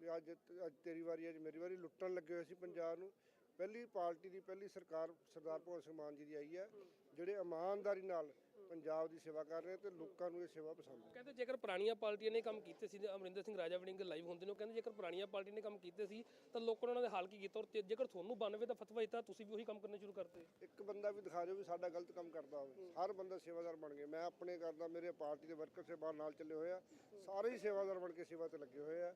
S2: ਵੀ ਅੱਜ ਅੱਜ ਤੇਰੀ ਵਾਰੀ ਅੱਜ ਮੇਰੀ ਵਾਰੀ ਲੁੱਟਣ ਲੱਗੇ ਹੋਏ ਸੀ ਪੰਜਾਬ ਨੂੰ। ਪਹਿਲੀ ਪਾਰਟੀ ਦੀ ਪਹਿਲੀ ਸਰਕਾਰ ਸਰਦਾਰ ਭਗਵੰਤ ਸਿੰਘ ਮਾਨ ਜੀ ਦੀ ਆਈ ਹੈ ਜਿਹੜੇ ਇਮਾਨਦਾਰੀ ਨਾਲ ਪੰਜਾਬ ਦੀ ਸੇਵਾ ਕਰ ਰਹੇ ਤੇ ਲੋਕਾਂ ਨੂੰ ਇਹ ਸੇਵਾ ਪਸੰਦ ਹੈ
S1: ਕਹਿੰਦੇ ਜੇਕਰ ਪੁਰਾਣੀਆਂ ਪਾਰਟੀਆਂ ਨੇ ਕੰਮ ਕੀਤੇ ਸੀ ਅਮਰਿੰਦਰ ਸਿੰਘ ਰਾਜਾ ਵੜਿੰਗ ਲਾਈਵ ਹੁੰਦੇ ਨੇ ਉਹ ਕਹਿੰਦੇ ਜੇਕਰ ਪੁਰਾਣੀਆਂ ਪਾਰਟੀਆਂ ਨੇ ਕੰਮ ਕੀਤੇ ਸੀ ਤਾਂ ਲੋਕਾਂ ਨੇ ਉਹਨਾਂ ਦੇ ਹਾਲ ਕੀ ਕੀਤਾ? ਔਰ ਤੇ ਜੇਕਰ ਤੁਹਾਨੂੰ 92 ਦਾ ਫਤਵਾ ਦਿੱਤਾ ਤੁਸੀਂ ਵੀ ਉਹੀ ਕੰਮ ਕਰਨੇ ਸ਼ੁਰੂ ਕਰਤੇ।
S2: ਇੱਕ ਬੰਦਾ ਵੀ ਦਿਖਾ ਦਿਓ ਵੀ ਸਾਡਾ ਗਲਤ ਕੰਮ ਕਰਦਾ ਹੋਵੇ। ਹਰ ਬੰਦਾ ਸੇਵਾਦਾਰ ਬਣ ਗਏ ਮੈਂ ਆਪਣੇ ਕਰਦਾ ਮੇਰੇ ਪਾਰਟੀ ਦੇ ਵਰਕਰ ਸੇਵਾ ਨਾਲ ਚੱਲੇ ਹੋਏ ਆ। ਸਾਰੇ ਹੀ ਸੇਵਾਦਾਰ ਬਣ ਕੇ ਸੇਵਾ ਤੇ ਲੱਗੇ ਹੋਏ ਆ।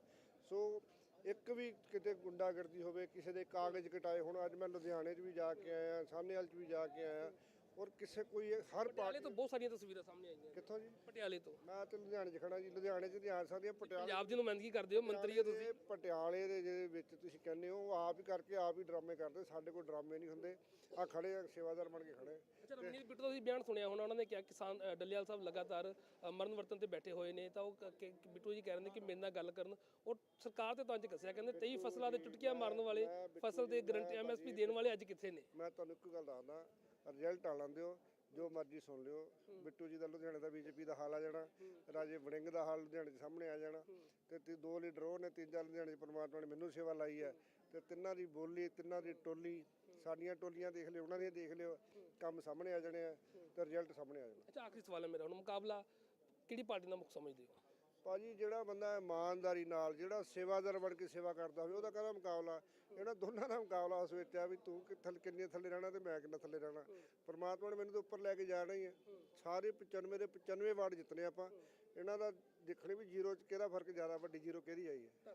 S2: ਸੋ ਇੱਕ ਵੀ ਕਿਤੇ ਗੁੰਡਾਗਰਦੀ ਹੋਵੇ ਕਿਸੇ ਦੇ ਕਾਗਜ਼ ਕਟਾਏ ਹੁਣ ਅੱਜ ਮੈਂ ਲੁਧਿਆਣੇ 'ਚ ਵੀ ਜਾ ਕੇ ਆਇਆ ਸਾਹਨੇਵਾਲ 'ਚ ਵੀ ਜਾ ਕੇ ਆਇਆ। ਔਰ ਕਿਸੇ ਕੋਈ ਹਰ
S1: ਪਟਿਆਲੇ
S2: ਪਾਰਟੀ
S1: ਤੋਂ ਬਹੁਤ ਸਾਰੀਆਂ ਤਸਵੀਰਾਂ ਸਾਹਮਣੇ ਆਈਆਂ
S2: ਕਿੱਥੋਂ ਜੀ?
S1: ਪਟਿਆਲੇ ਤੋਂ।
S2: ਮੈਂ ਤੇ ਲੁਧਿਆਣੇ 'ਚ ਖੜਾ ਜੀ ਲੁਧਿਆਣੇ 'ਚ ਧਿਆਨ ਸਕਦੀ ਪਟਿਆਲੇ
S1: ਪੰਜਾਬ ਦੀ ਨੁਮਾਇੰਦਗੀ ਕਰਦੇ ਹੋ ਮੰਤਰੀ ਹੋ ਤੁਸੀਂ?
S2: ਪਟਿਆਲੇ ਦੇ ਜਿਹਦੇ ਵਿੱਚ ਤੁਸੀਂ ਕਹਿੰਦੇ ਹੋ ਉਹ ਆਪ ਹੀ ਕਰਕੇ ਆਪ ਹੀ ਡਰਾਮੇ ਕਰਦੇ ਸਾਡੇ ਕੋਲ ਡਰਾਮੇ ਨਹੀਂ ਹੁੰਦੇ। ਆ ਖੜੇ ਆ ਸੇਵਾਦਾਰ ਬਣ ਕੇ ਖੜੇ
S1: ਅੱਛਾ ਰਮਨੀਤ ਬਿੱਟੂ ਦਾ ਤੁਸੀਂ ਬਿਆਨ ਸੁਣਿਆ ਹੋਣਾ ਉਹਨਾਂ ਨੇ ਕਿਹਾ ਕਿਸਾਨ ਅ, ਡੱਲੇਵਾਲ ਸਾਹਿਬ ਲਗਾਤਾਰ ਅ, ਮਰਨ ਵਰਤਨ ਤੇ ਬੈਠੇ ਹੋਏ ਨੇ ਤਾਂ ਉਹ ਕ- ਕਿ- ਕਿ ਬਿੱਟੂ ਜੀ ਕਹਿ ਰਹੇ ਨੇ ਕਿ ਮੇਰੇ ਨਾਲ ਗੱਲ ਕਰਨ। ਉਹ ਸਰਕਾਰ ਤੇ ਤੰਜ ਕੱਸਿਆ ਕਹਿੰਦੇ 23 ਫਸਲਾਂ ਦੇ ਚੁਟਕੀਆਂ ਮਾਰਨ ਵਾਲੇ ਫਸਲ ਤੇ ਗਰੰਟੀ ਐਮਐਸਪੀ ਦੇਣ ਵਾਲੇ ਅੱਜ ਕਿੱਥੇ ਨੇ?
S2: ਮੈਂ ਤੁਹਾਨੂੰ ਇੱਕ ਗੱਲ ਦੱਸਦਾ ਰਿਜ਼ਲਟ ਆ ਲੈਂਦਿਓ ਜੋ ਮਰਜ਼ੀ ਸੁਣ ਲਿਓ। ਬਿੱਟੂ ਜੀ ਦਾ ਲੁਧਿਆਣੇ ਦਾ ਬੀਜੇਪੀ ਦਾ ਹਾਲ ਆ ਜਾਣਾ ਰਾਜੇ ਵੜਿੰਗ ਦਾ ਹਾਲ ਲੁਧਿਆਣੇ ਦੇ ਸਾਹਮਣੇ ਆ ਜਾਣਾ। ਤੇ ਤੀ- ਦੋ ਲੀਡਰ ਉਹ ਨੇ ਤੀਜਾ ਲੁਧਿਆਣੇ 'ਚ ਪਰਮਾਤਮਾ ਨੇ ਮੈਨੂੰ ਸੇਵਾ ਲਾਈ ਹੈ ਤੇ ਤਿੰਨਾਂ ਦੀ ਬੋਲੀ ਤਿੰਨਾਂ ਦੀ ਟੋਲੀ ਸਾਡੀਆਂ ਟੋਲੀਆਂ ਦੇਖ ਲਿਓ ਉਹਨਾਂ ਦੀਆਂ ਦੇਖ ਲਿਓ ਕੰਮ ਸਾਹਮਣੇ ਆ ਜਾਣੇ ਆ ਤੇ ਰਿਜ਼ਲਟ ਸਾਹਮਣੇ ਆ ਜਾਣਾ।
S1: ਅੱਛਾ ਆਖਰੀ ਸਵਾਲ ਹੈ ਮੇਰਾ ਹੁਣ ਮੁਕਾਬਲਾ ਕਿਹੜੀ ਪਾਰਟੀ ਨਾਲ ਮੁੱਖ ਸਮਝਦੇ ਹੋ?
S2: ਭਾਜੀ ਜਿਹੜਾ ਬੰਦਾ ਇਮਾਨਦਾਰੀ ਨਾਲ ਜਿਹੜਾ ਸੇਵਾਦਾਰ ਬਣ ਕੇ ਸੇਵਾ ਕਰਦਾ ਹੋਵੇ ਉਹਦਾ ਕਾਹਦਾ ਮੁਕਾਬਲਾ? ਇਹਨਾਂ ਦੋਨਾਂ ਦਾ ਮੁਕਾਬਲਾ ਉਸ ਵਿੱਚ ਆ ਵੀ ਤੂੰ ਕਿੱਥੇ ਕਿੰਨੇ ਥੱਲੇ ਰਹਿਣਾ ਤੇ ਮੈਂ ਕਿੰਨਾ ਥੱਲੇ ਰਹਿਣਾ। ਪਰਮਾਤਮਾ ਨੇ ਮੈਨੂੰ ਤਾਂ ਉੱਪਰ ਲੈ ਕੇ ਜਾਣਾ ਹੀ ਹੈ। ਸਾਰੇ 95 ਦੇ 95 ਵਾਰਡ ਜਿੱਤਨੇ ਆਪਾਂ। ਇਹਨਾਂ ਦਾ ਦੇਖਣੇ ਵੀ ਜ਼ੀਰੋ ਚ ਕਿਹਦਾ ਫ਼ਰਕ ਜ਼ਿਆਦਾ ਵੱਡੀ ਜ਼ੀਰੋ ਕਿਹਦੀ ਆਈ ਹੈ।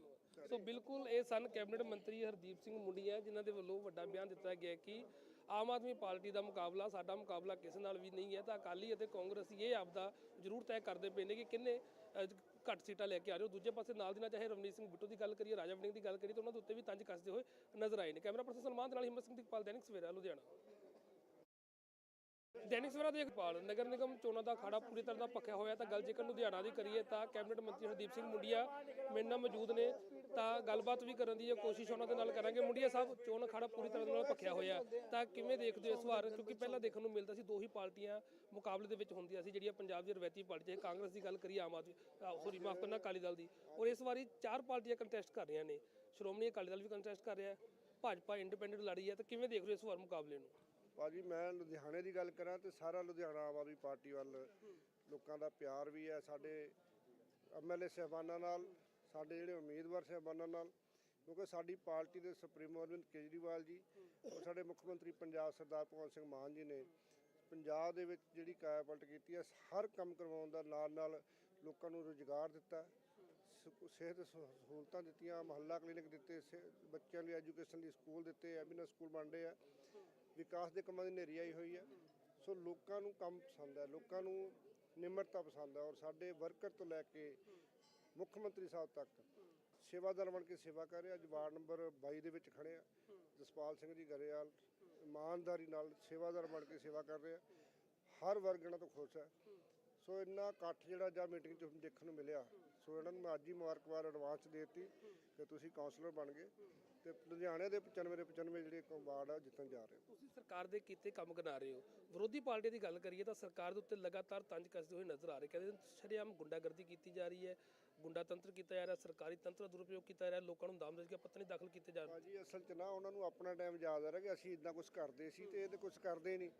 S1: ਸੋ ਬਿਲਕੁਲ ਇਹ ਸਨ ਕੈਬਨਿਟ ਮੰਤਰੀ ਹਰਦੀਪ ਸਿੰਘ ਮੁੰਡੀਆਂ, ਜਿਨ੍ਹਾਂ ਦੇ ਵੱਲੋਂ ਵੱਡਾ ਬਿਆਨ ਦਿੱਤਾ ਗਿਆ ਕਿ ਆਮ ਆਦਮੀ ਪਾਰਟੀ ਦਾ ਮੁਕਾਬਲਾ, ਸਾਡਾ ਮੁਕਾਬਲਾ ਕਿਸੇ ਨਾਲ ਵੀ ਨਹੀਂ ਹੈ। ਤਾਂ ਅਕਾਲੀ ਅਤੇ ਕਾਂਗਰਸੀ ਇਹ ਆਪਦਾ ਜ਼ਰੂਰ ਤੈਅ ਕਰਦੇ ਪਏ ਨੇ ਕਿ ਕਿੰਨੇ ਘੱਟ ਸੀਟਾਂ ਲੈ ਕੇ ਆ ਰਹੇ ਹੋ। ਦੂਜੇ ਪਾਸੇ ਨਾਲ ਦੀ ਨਾਲ ਚਾਹੇ ਰਵਨੀਤ ਸਿੰਘ ਬਿੱਟੂ ਦੀ ਗੱਲ ਕਰੀਏ, ਰਾਜਾ ਵੜਿੰਗ ਦੀ ਗੱਲ ਕਰੀਏ, ਤਾਂ ਉਹਨਾਂ ਦੇ ਉੱਤੇ ਵੀ ਤੰਜ ਕੱਸਦੇ ਹੋਏ ਨਜ਼ਰ ਆਏ ਨੇ। ਕੈਮਰਾ ਪਰਸਨ ਸਲਮਾਨ ਦੇ ਨਾਲ ਹਿੰਮਤ ਸਿੰਘ ਦੀਪਾਲ, ਦੈਨਿਕ ਸਵੇਰਾ, ਲੁਧਿਆਣਾ। ਦੈਨਿਕ ਸਵੇਰਾ ਦੇਖਪਾਲ ਨਗਰ ਨਿਗਮ ਚੋਣਾਂ ਦਾ ਅਖਾੜਾ ਪੂਰੀ ਤਰ੍ਹਾਂ ਦਾ ਪੱਕਿਆ ਹੋਇਆ ਤਾਂ ਗੱਲ ਜੇਕਰ ਲੁਧਿਆਣਾ ਦੀ ਕਰੀਏ ਤਾਂ ਕੈਬਨਿਟ ਮੰਤਰੀ ਹਰਦੀਪ ਸਿੰਘ ਮੁੰਡੀਆ ਮੇਰੇ ਨਾਲ ਮੌਜੂਦ ਨੇ। ਤਾਂ ਗੱਲਬਾਤ ਵੀ ਕਰਨ ਦੀ ਇਹ ਕੋਸ਼ਿਸ਼ ਉਹਨਾਂ ਦੇ ਨਾਲ ਕਰਾਂਗੇ। ਮੁੰਡੀਆ ਸਾਹਿਬ, ਚੋਣ ਅਖਾੜਾ ਪੂਰੀ ਤਰ੍ਹਾਂ ਦੇ ਨਾਲ ਪੱਕਿਆ ਹੋਇਆ। ਤਾਂ ਕਿਵੇਂ ਦੇਖਦੇ ਹੋ ਇਸ ਵਾਰ? ਕਿਉਂਕਿ ਪਹਿਲਾਂ ਦੇਖਣ ਨੂੰ ਮਿਲਦਾ ਸੀ ਦੋ ਹੀ ਪਾਰਟੀਆਂ ਮੁਕਾਬਲੇ ਦੇ ਵਿੱਚ ਹੁੰਦੀਆਂ ਸੀ, ਜਿਹੜੀਆਂ ਪੰਜਾਬ ਦੀ ਰਵਾਇਤੀ ਪਾਰਟੀ ਚਾਹੇ ਕਾਂਗਰਸ ਦੀ ਗੱਲ ਕਰੀਏ, ਆਮ ਆਦਮੀ ਸੌਰੀ ਮਾਫ ਕਰਨਾ ਅਕਾਲੀ ਦਲ ਦੀ। ਔਰ ਇਸ ਵਾਰੀ ਚਾਰ ਪਾਰਟੀਆਂ ਕੰਟੈਸਟ ਕਰ ਰਹੀਆਂ ਨੇ। ਸ਼੍ਰੋਮਣੀ ਅਕਾਲੀ ਦਲ ਵੀ ਕੰਟੈਸਟ ਕਰ ਰਿਹਾ, ਭਾਜਪਾ ਇੰਡੀਪੈਂਡੈਂਟ ਲੜੀ ਹੈ। ਤਾਂ ਕਿਵੇਂ ਦੇਖ ਰਹੇ ਹੋ ਇਸ ਵਾਰ ਮੁਕਾਬਲੇ ਨੂੰ?
S2: ਭਾਜੀ, ਮੈਂ ਲੁਧਿਆਣੇ ਦੀ ਗੱਲ ਕਰਾਂ ਤੇ ਸਾਰਾ ਲੁਧਿਆਣਾ ਆਮ ਆਦਮੀ ਪਾਰਟੀ ਵੱਲ ਲੋਕਾਂ ਦਾ ਪਿਆਰ ਵੀ ਹੈ। ਸਾਡੇ ਐਮਐਲਏ ਸਹਿਬਾਨਾਂ ਨਾਲ ਸਾਡੇ ਜਿਹੜੇ ਉਮੀਦਵਾਰ ਸਹਿਬਾਨਾਂ ਨਾਲ, ਕਿਉਂਕਿ ਸਾਡੀ ਪਾਰਟੀ ਦੇ ਸੁਪਰੀਮੋ ਅਰਵਿੰਦ ਕੇਜਰੀਵਾਲ ਜੀ ਔਰ ਸਾਡੇ ਮੁੱਖ ਮੰਤਰੀ ਪੰਜਾਬ ਸਰਦਾਰ ਭਗਵੰਤ ਸਿੰਘ ਮਾਨ ਜੀ ਨੇ ਪੰਜਾਬ ਦੇ ਵਿੱਚ ਜਿਹੜੀ ਕਾਇਆ ਪਲਟ ਕੀਤੀ ਹੈ, ਹਰ ਕੰਮ ਕਰਵਾਉਣ ਦਾ ਨਾਲ ਨਾਲ ਲੋਕਾਂ ਨੂੰ ਰੁਜ਼ਗਾਰ ਦਿੱਤਾ ਸਿਹਤ ਸ- ਸਹੂਲਤਾਂ ਦਿੱਤੀਆਂ, ਮਹੱਲਾ ਕਲੀਨਿਕ ਦਿੱਤੇ, ਸੇ- ਬੱਚਿਆਂ ਲਈ ਐਜੂਕੇਸ਼ਨ ਲਈ ਸਕੂਲ ਦਿੱਤੇ ਐਮਿਨਸ ਸਕੂਲ ਬਣ ਰਹੇ ਆ, ਵਿਕਾਸ ਦੇ ਕੰਮਾਂ ਦੀ ਨੇਰੀ ਆਈ ਹੋਈ ਹੈ ਸੋ ਲੋਕਾਂ ਨੂੰ ਕੰਮ ਪਸੰਦ ਹੈ, ਲੋਕਾਂ ਨੂੰ ਨਿਮਰਤਾ ਪਸੰਦ ਹੈ ਔਰ ਸਾਡੇ ਵਰਕਰ ਤੋਂ ਲੈ ਕੇ ਮੁੱਖ ਮੰਤਰੀ ਸਾਹਿਬ ਤੱਕ। ਸੇਵਾਦਾਰ ਬਣ ਕੇ ਸੇਵਾ ਕਰ ਰਿਹਾ। ਅੱਜ ਵਾਰਡ ਨੰਬਰ 22 ਦੇ ਵਿੱਚ ਖੜੇ ਆ। ਜਸਪਾਲ ਸਿੰਘ ਜੀ ਗਰੇਵਾਲ, ਇਮਾਨਦਾਰੀ ਨਾਲ ਸੇਵਾਦਾਰ ਬਣ ਕੇ ਸੇਵਾ ਕਰ ਰਿਹਾ। ਹਰ ਵਰਗ ਇਹਨਾਂ ਤੋਂ ਖੁਸ਼ ਹੈ। ਸੋ ਇੰਨਾ ਇਕੱਠ ਜਿਹੜਾ ਜਾਂ ਮੀਟਿੰਗ 'ਚ ਦੇਖਣ ਨੂੰ ਮਿਲਿਆ। ਸੋ ਇਹਨਾਂ ਨੂੰ ਮੈਂ ਅੱਜ ਹੀ ਮੁਬਾਰਕਬਾਦ ਐਡਵਾਂਸ ਦੇ ਦਿੱਤੀ ਕਿ ਤੁਸੀਂ ਕਾਉਂਸਲਰ ਬਣ ਗਏ। ਤੇ ਲੁਧਿਆਣੇ ਦੇ 95 ਦੇ 95 ਜਿਹੜੇ ਵਾਰਡ ਆ ਜਿੱਤਣ ਜਾ ਰਹੇ
S1: ਤੁਸੀਂ ਸਰਕਾਰ ਦੇ ਕੀਤੇ ਕੰਮ ਗਿਣਾ ਰਹੇ ਹੋ। ਵਿਰੋਧੀ ਪਾਰਟੀ ਦੀ ਗੱਲ ਕਰੀਏ ਤਾਂ ਸਰਕਾਰ ਦੇ ਉੱਤੇ ਲਗਾਤਾਰ ਤੰਜ ਕੱਸਦੇ ਹੋਏ ਨਜ਼ਰ ਆ ਰਹੇ। ਕਹਿੰਦੇ ਸ਼ਰੇਆਮ ਗੁੰਡਾਗਰਦੀ ਕੀਤੀ ਜਾ ਰਹੀ ਹੈ ਗੁੰਡਾ ਤੰਤਰ ਕੀਤਾ ਜਾ ਰਿਹਾ ਸਰਕਾਰੀ ਤੰਤਰ ਦਾ ਦੁਰਉਪਯੋਗ ਕੀਤਾ ਜਾ ਰਿਹਾ ਲੋਕਾਂ ਨੂੰ ਦਾਮ ਦੇ ਕੇ ਪੱਤਰ ਨਹੀਂ ਦਾਖਲ ਕੀਤੇ ਜਾ ਰਹੇ
S2: ਭਾਜੀ ਅਸਲ 'ਚ ਨਾ ਉਹਨਾਂ ਨੂੰ ਆਪਣਾ ਟਾਈਮ ਯਾਦ ਆ ਰਿਹਾ ਕਿ ਅਸੀਂ ਇਦਾਂ ਕੁਝ ਕਰਦੇ ਸੀ ਤੇ ਇਹ ਤੇ ਕੁਝ ਕਰਦੇ ਨਹੀਂ।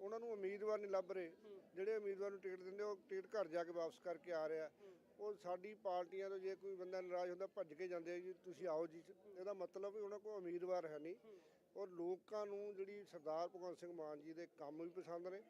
S2: ਉਹਨਾਂ ਨੂੰ ਉਮੀਦਵਾਰ ਨਹੀਂ ਲੱਭ ਰਹੇ। ਜਿਹੜੇ ਉਮੀਦਵਾਰ ਨੂੰ ਟਿਕਟ ਦਿੰਦੇ ਉਹ ਟਿਕਟ ਘਰ ਜਾ ਕੇ ਵਾਪਸ ਕਰਕੇ ਆ ਰਿਹਾ। ਉਹ ਸਾਡੀ ਪਾਰਟੀਆਂ ਤੋਂ ਜੇ ਕੋਈ ਬੰਦਾ ਨਾਰਾਜ਼ ਹੁੰਦਾ, ਭੱਜ ਕੇ ਜਾਂਦੇ ਜੀ, ਤੁਸੀਂ ਆਓ ਜੀ। ਇਹਦਾ ਮਤਲਬ ਵੀ ਉਹਨਾਂ ਕੋਲ ਉਮੀਦਵਾਰ ਹੈ ਨਹੀਂ। ਔਰ ਲੋਕਾਂ ਨੂੰ ਜਿਹੜੀ ਸਰਦਾਰ ਭਗਵੰਤ ਸਿੰਘ ਮਾਨ ਜੀ ਦੇ ਕੰਮ ਵੀ ਪਸੰਦ ਨੇ।